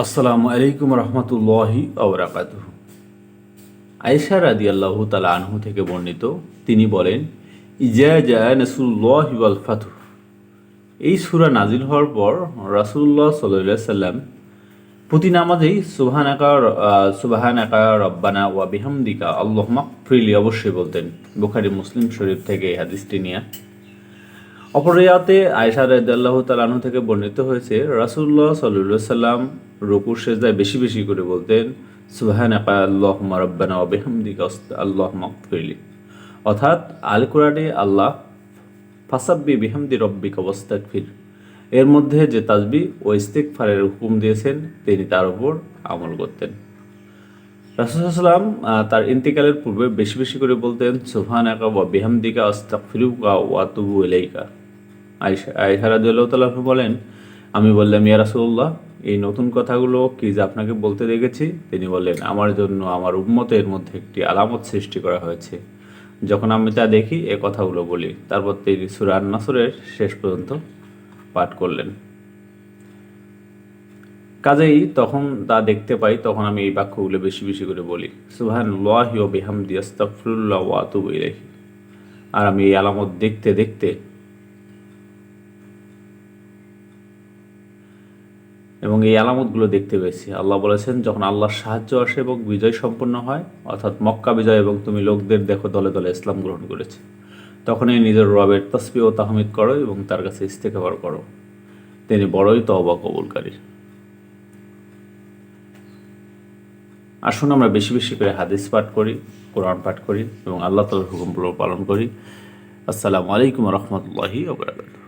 আসসালামু আলাইকুম রহমতুল্লাহি আবরাকাত আয়েশা রাদি আল্লাহ তালা আনহু থেকে বর্ণিত, তিনি বলেন, ইজা জা নসুল্লাহ ওয়াল ফাতু এই সুরা নাজিল হওয়ার পর রাসুল্লাহ সাল্লাহ সাল্লাম প্রতি নামাজেই সুবাহান আকা সুবাহান আকা রব্বানা ওয়া বিহামদিকা আল্লাহ ফ্রিলি অবশ্যই বলতেন, বুখারি মুসলিম শরীফ থেকে এই হাদিসটি নিয়ে। অপরিয়াতে আয়সা রাদিয়াল্লাহু তালানু থেকে বর্ণিত হয়েছে রাসুল্লাহ সাল্লাহ সাল্লাম রকুর সেজদায় বেশি বেশি করে বলতেন সুবাহান আকা আল্লাহ রব্বানা ওয়া বিহামদিকা আল্লাহ ফ্রিলি অর্থাৎ আল কোরআনে আল্লাহ, ফাসাব্বি বিহামদি রব্বিক অবস্তাকফির এর মধ্যে যে তাজবি ও ইস্তেকফারের হুকুম দিয়েছেন, তিনি তার উপর আমল করতেন। রাসুলাম তার ইন্তিকালের পূর্বে বেশি বেশি করে বলতেন সুফান একা বা বিহামদিকা অস্তাকফিরুকা ওয়াতুবু এলাইকা আইসা আয়সা রাদিউল্লাহ বলেন, আমি বললাম, ইয়া রাসুল্লাহ এই নতুন কথাগুলো কি যে আপনাকে বলতে দেখেছি? তিনি বললেন, আমার জন্য আমার উম্মতের মধ্যে একটি আলামত সৃষ্টি করা হয়েছে। যখন আমি তা দেখি, এ কথাগুলো বলি। তারপর তিনি সুরান নাসরের শেষ পর্যন্ত পাঠ করলেন। কাজেই তখন তা দেখতে পাই, তখন আমি এই বাক্যগুলো বেশি বেশি করে বলি সুবাহান লাহি ও বেহামদি আস্তাফরুল্লাহ ওয়াতুব আর আমি এই আলামত দেখতে দেখতে এবং এই আলামতগুলো দেখতে পেয়েছি। আল্লাহ বলেছেন, যখন আল্লাহর সাহায্য আসে এবং বিজয় সম্পন্ন হয়, অর্থাৎ মক্কা বিজয় এবং তুমি লোকদের দেখো দলে দলে ইসলাম গ্রহণ করেছে, তখনই নিজের রবের তসবি ও তাহমিদ করো এবং তার কাছে ইস্তেকাবার করো। তিনি বড়ই তওবা কবুলকারী। আসুন আমরা বেশি বেশি করে হাদিস পাঠ করি, কোরআন পাঠ করি এবং আল্লাহ তালার হুকুমগুলো পালন করি। আসসালামু আলাইকুম রহমতুল্লাহি ওবরাকাতুহ